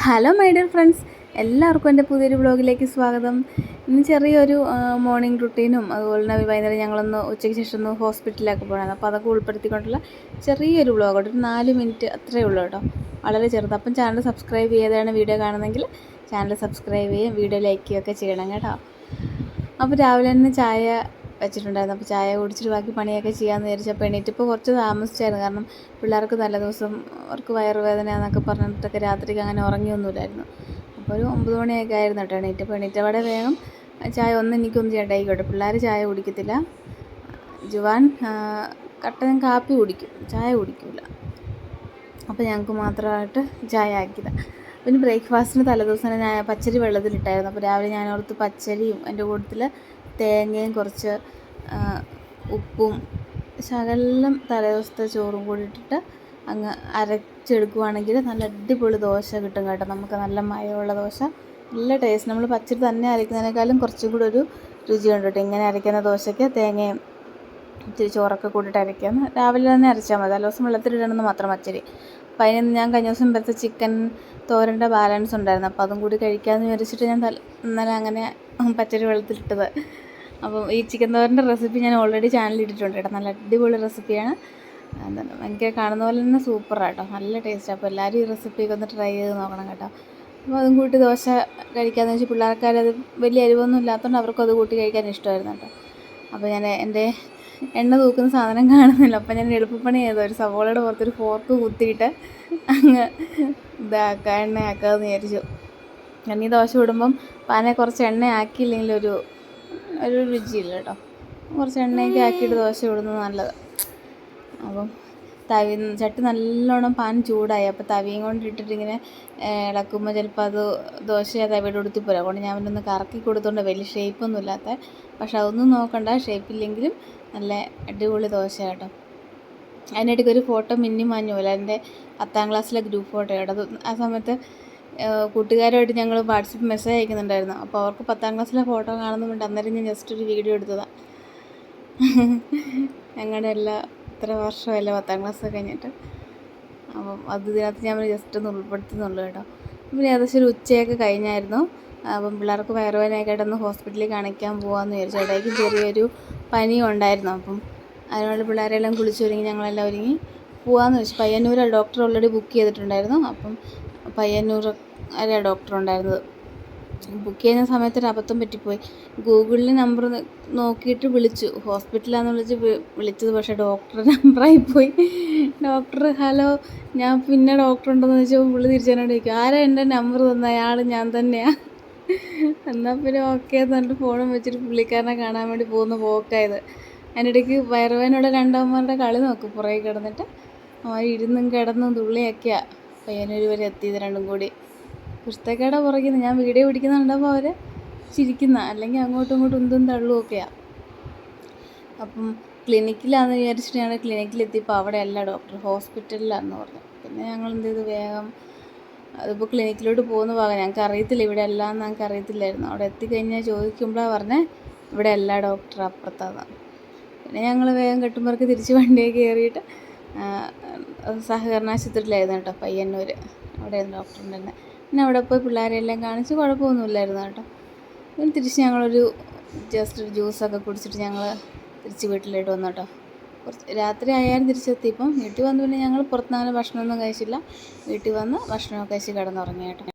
Hello my dear friends എല്ലാവർക്കും എന്റെ പുതിയൊരു വ്ളോഗിലേക്ക് സ്വാഗതം. ഇന്ന് ചെറിയൊരു മോർണിംഗ് റുട്ടീനും അതുപോലെ തന്നെ വൈകുന്നേരം ഞങ്ങളൊന്ന് ഉച്ചയ്ക്ക് ശേഷം ഒന്ന് ഹോസ്പിറ്റലിലൊക്കെ പോകണം അപ്പോൾ അതൊക്കെ ഉൾപ്പെടുത്തിക്കൊണ്ടുള്ള ചെറിയൊരു വ്ളോഗ് ഒരു നാല് മിനിറ്റ് അത്രയേ ഉള്ളൂ കേട്ടോ. വളരെ ചെറുത്. അപ്പം ചാനൽ സബ്സ്ക്രൈബ് ചെയ്താണ് വീഡിയോ കാണുന്നതെങ്കിൽ ചാനൽ സബ്സ്ക്രൈബ് ചെയ്യുകയും വീഡിയോ ലൈക്ക് ചെയ്യുകയൊക്കെ ചെയ്യണം കേട്ടോ. അപ്പോൾ രാവിലെ തന്നെ ചായ വെച്ചിട്ടുണ്ടായിരുന്നു. അപ്പോൾ ചായ കുടിച്ചിട്ട് ബാക്കി പണിയൊക്കെ ചെയ്യാമെന്ന് വിചാരിച്ചപ്പോൾ എണീറ്റിപ്പോൾ കുറച്ച് താമസിച്ചായിരുന്നു. കാരണം പിള്ളേർക്ക് നല്ല ദിവസം അവർക്ക് വയറുവേദന എന്നൊക്കെ പറഞ്ഞിട്ടൊക്കെ രാത്രിക്ക് അങ്ങനെ ഉറങ്ങിയൊന്നുമില്ലായിരുന്നു. അപ്പോൾ ഒരു ഒമ്പത് മണിയൊക്കെ ആയിരുന്നു കേട്ടോ എണീറ്റപ്പോൾ എണീറ്റവിടെ വേഗം ചായ ഒന്നും എനിക്കൊന്നും ചെയ്യണ്ടായിക്കോട്ടെ പിള്ളേർ ചായ കുടിക്കത്തില്ല. ജുവാൻ കട്ടൻ കാപ്പി കുടിക്കും. ചായ കുടിക്കില്ല അപ്പോൾ ഞങ്ങൾക്ക് മാത്രമായിട്ട് ചായ ആക്കിയതാണ് പിന്നെ ബ്രേക്ക്ഫാസ്റ്റിന് തലേദിവസം ഞാൻ പച്ചരി വെള്ളത്തിലിട്ടായിരുന്നു. അപ്പോൾ രാവിലെ ഞാൻ ഓർത്ത് പച്ചരിയും എന്റെ കൂട്ടത്തിൽ തേങ്ങയും കുറച്ച് ഉപ്പും ശകലം തലേദിവസത്തെ ചോറും കൂടി ഇട്ടിട്ട് അങ്ങ് അരച്ചെടുക്കുവാണെങ്കിൽ നല്ല അടിപൊളി ദോശ കിട്ടും കേട്ടോ. നമുക്ക് നല്ല മയമുള്ള ദോശ നല്ല ടേസ്റ്റ് നമ്മൾ പച്ചരി തന്നെ അരയ്ക്കുന്നതിനേക്കാളും കുറച്ചും കൂടി ഒരു രുചിയുണ്ട് കേട്ടോ. ഇങ്ങനെ അരയ്ക്കുന്ന ദോശയ്ക്ക് തേങ്ങയും ഇച്ചിരി ചോറൊക്കെ കൂട്ടിയിട്ട് അരയ്ക്കാം. രാവിലെ തന്നെ അരച്ചാൽ മതി. തലേ ദിവസം വെള്ളത്തിലിടണമെന്ന് മാത്രം പച്ചരി അപ്പോൾ അതിന് ഞാൻ കഴിഞ്ഞ ദിവസം വെച്ച ചിക്കൻ തോരന്റെ ബാലൻസ് ഉണ്ടായിരുന്നു. അപ്പോൾ അതും കൂടി കഴിക്കാമെന്ന് വിചാരിച്ചിട്ട് ഞാൻ ഇന്നലെ അങ്ങനെ പച്ചരി വെള്ളത്തിലിട്ടത്. അപ്പം ഈ ചിക്കൻ തോരന്റെ റെസിപ്പി ഞാൻ ഓൾറെഡി ചാനലിൽ ഇട്ടിട്ടുണ്ട് കേട്ടോ. നല്ല അടിപൊളി റെസിപ്പിയാണ് എന്താണ് എനിക്ക് കാണുന്ന പോലെ തന്നെ സൂപ്പറാണ് നല്ല ടേസ്റ്റ് അപ്പോൾ എല്ലാവരും ഈ റെസിപ്പിയൊക്കെ ഒന്ന് ട്രൈ ചെയ്ത് നോക്കണം കേട്ടോ. അപ്പോൾ അതും കൂട്ടി ദോശ കഴിക്കാമെന്ന് വെച്ചാൽ പിള്ളേർക്കാരത് വലിയ അരിവൊന്നും ഇല്ലാത്തതുകൊണ്ട് അവർക്കും അത് കൂട്ടി കഴിക്കാൻ ഇഷ്ടമായിരുന്നു കേട്ടോ. അപ്പോൾ ഞാൻ എന്റെ എണ്ണ തൂക്കുന്ന സാധനം കാണുന്നില്ല. അപ്പം ഞാൻ എളുപ്പപ്പണി ചെയ്തു. ഒരു സവോളയുടെ പുറത്തൊരു ഫോർക്ക് കുത്തിയിട്ട് അങ്ങ് ഇതാക്കുക എണ്ണയാക്കാമെന്ന് വിചാരിച്ചു. ഞാൻ ഈ ദോശ വിടുമ്പം പാനെ കുറച്ച് എണ്ണ ആക്കിയില്ലെങ്കിൽ ഒരു ഒരു രുചിയില്ല കേട്ടോ. കുറച്ച് എണ്ണയൊക്കെ ആക്കിയിട്ട് ദോശ ഇടുന്നത് നല്ലത്. അപ്പം തവി ചട്ടി നല്ലോണം പാൻ ചൂടായി. അപ്പോൾ തവിയും കൊണ്ട് ഇട്ടിട്ട് ഇങ്ങനെ ഇളക്കുമ്പോൾ ചിലപ്പോൾ അത് ദോശ തവിയുടെ ഉടുത്തി പോരും അതുകൊണ്ട് ഞാൻ പിന്നെ കറക്കി കൊടുത്തോണ്ട് വലിയ ഷേപ്പൊന്നും ഇല്ലാത്ത. പക്ഷെ അതൊന്നും നോക്കണ്ട. ഷേപ്പില്ലെങ്കിലും നല്ല അടിപൊളി ദോശ കേട്ടോ. അതിനിടയ്ക്ക് ഒരു ഫോട്ടോ മിന്നി മാഞ്ഞു പോലെ എന്റെ പത്താം ക്ലാസ്സിലെ ഗ്രൂപ്പ് ഫോട്ടോ കേട്ടോ. ആ സമയത്ത് കൂട്ടുകാരുമായിട്ട് ഞങ്ങൾ വാട്സപ്പ് മെസ്സേജ് അയക്കുന്നുണ്ടായിരുന്നു. അപ്പോൾ അവർക്ക് പത്താം ക്ലാസ്സിലെ ഫോട്ടോ കാണുന്നുണ്ട് അന്നേരം ഞാൻ ജസ്റ്റ് ഒരു വീഡിയോ എടുത്തതാണ് ഞങ്ങളുടെ എല്ലാ ഇത്ര വർഷമല്ല പത്താം ക്ലാസ് കഴിഞ്ഞിട്ട്. അപ്പം അത് ഇതിനകത്ത് ഞാൻ ജസ്റ്റ് ഒന്ന് ഉൾപ്പെടുത്തുന്നുള്ളൂ കേട്ടോ. പിന്നെ ഏകദേശം ഒരു ഉച്ചയൊക്കെ കഴിഞ്ഞായിരുന്നു. അപ്പം പിള്ളേർക്ക് വയറുവേദനയൊക്കെ ഒന്ന് ഹോസ്പിറ്റലിൽ കാണിക്കാൻ പോകാമെന്ന് വിചാരിച്ചു. ഇടയ്ക്ക് ചെറിയൊരു പനിയും ഉണ്ടായിരുന്നു. അപ്പം അതിനുള്ള പിള്ളേരെല്ലാം കുളിച്ചൊരുങ്ങി ഞങ്ങളെല്ലാം ഒരുങ്ങി പോകാമെന്ന് വെച്ചു പയ്യന്നൂർ ഡോക്ടർ ഓൾറെഡി ബുക്ക് ചെയ്തിട്ടുണ്ടായിരുന്നു. അപ്പം പയ്യന്നൂർ അല്ല ഡോക്ടർ ഉണ്ടായിരുന്നത്? ബുക്ക് ചെയ്യുന്ന സമയത്ത് ഒരു അബദ്ധം പറ്റിപ്പോയി. ഗൂഗിളിൽ നമ്പർ നോക്കിയിട്ട് വിളിച്ചു. ഹോസ്പിറ്റലാന്ന് വിളിച്ച് വിളിച്ചത് പക്ഷേ ഡോക്ടറുടെ നമ്പറായിപ്പോയി ഡോക്ടർ ഹലോ ഞാൻ പിന്നെ ഡോക്ടർ ഉണ്ടെന്ന് വെച്ചാൽ പുള്ളി തിരിച്ചറിയാണ്ട് ആരാ എന്റെ നമ്പർ തന്ന? അയാൾ ഞാൻ തന്നെയാണ് എന്നാൽ പിന്നെ ഓക്കെ എന്ന് പറഞ്ഞിട്ട് ഫോണും വെച്ചിട്ട് പുള്ളിക്കാരനെ കാണാൻ വേണ്ടി പോകുന്ന പോക്കായത്. അതിന്റെ ഇടയ്ക്ക് വയറുവേനോട് രണ്ടാമന്മാരുടെ കളി നോക്കും പുറകെ കിടന്നിട്ട്. അവർ ഇരുന്നും കിടന്നും തുള്ളിയൊക്കെയാണ് പയ്യനൂർ വരെ എത്തിയത് രണ്ടും കൂടി. പുസ്തകയുടെ പുറകിൽ ഞാൻ വീഡിയോ പിടിക്കുന്ന കണ്ടപ്പോൾ അവർ ചിരിക്കുന്ന. അല്ലെങ്കിൽ അങ്ങോട്ടും ഇങ്ങോട്ടും ഉന്തും തള്ളുമൊക്കെയാണ് അപ്പം ക്ലിനിക്കിലാണെന്ന് വിചാരിച്ചിട്ട് ഞങ്ങൾ ക്ലിനിക്കിലെത്തിയപ്പോൾ അവിടെ അല്ല ഡോക്ടർ ഹോസ്പിറ്റലിലാണെന്ന് പറഞ്ഞു. പിന്നെ ഞങ്ങൾ എന്ത് ചെയ്തു? വേഗം അതിപ്പോൾ ക്ലിനിക്കിലോട്ട് പോകുന്ന ഭാഗം. ഞങ്ങൾക്ക് അറിയത്തില്ല ഇവിടെ അല്ല എന്ന് ഞങ്ങൾക്ക് അറിയത്തില്ലായിരുന്നു. അവിടെ എത്തിക്കഴിഞ്ഞാൽ ചോദിക്കുമ്പോഴാണ് പറഞ്ഞത് ഇവിടെ അല്ല ഡോക്ടർ അപ്പുറത്താണ് പിന്നെ ഞങ്ങൾ വേഗം കെട്ടുമ്പറക്ക് തിരിച്ച് വണ്ടിയെ കയറിയിട്ട് സഹകരണ ആശുപത്രിയിലായിരുന്നു കേട്ടോ പയ്യന്നൂർ അവിടെയായിരുന്നു ഡോക്ടറുണ്ടായിരുന്നത് പിന്നെ അവിടെ പോയി പിള്ളേരെല്ലാം കാണിച്ച് കുഴപ്പമൊന്നുമില്ലായിരുന്നു കേട്ടോ. പിന്നെ തിരിച്ച് ഞങ്ങളൊരു ജസ്റ്റ് ഒരു ജ്യൂസൊക്കെ കുടിച്ചിട്ട് ഞങ്ങൾ തിരിച്ച് വീട്ടിലോട്ട് വന്നു കേട്ടോ. കുറച്ച് രാത്രി ആയാലും തിരിച്ചെത്തിയപ്പം വീട്ടിൽ വന്ന് പിന്നെ ഞങ്ങൾ പുറത്തുനിന്ന് ഭക്ഷണമൊന്നും കഴിച്ചില്ല. വീട്ടിൽ വന്ന് ഭക്ഷണമൊക്കെ കഴിച്ച് കിടന്നുറങ്ങി കേട്ടോ.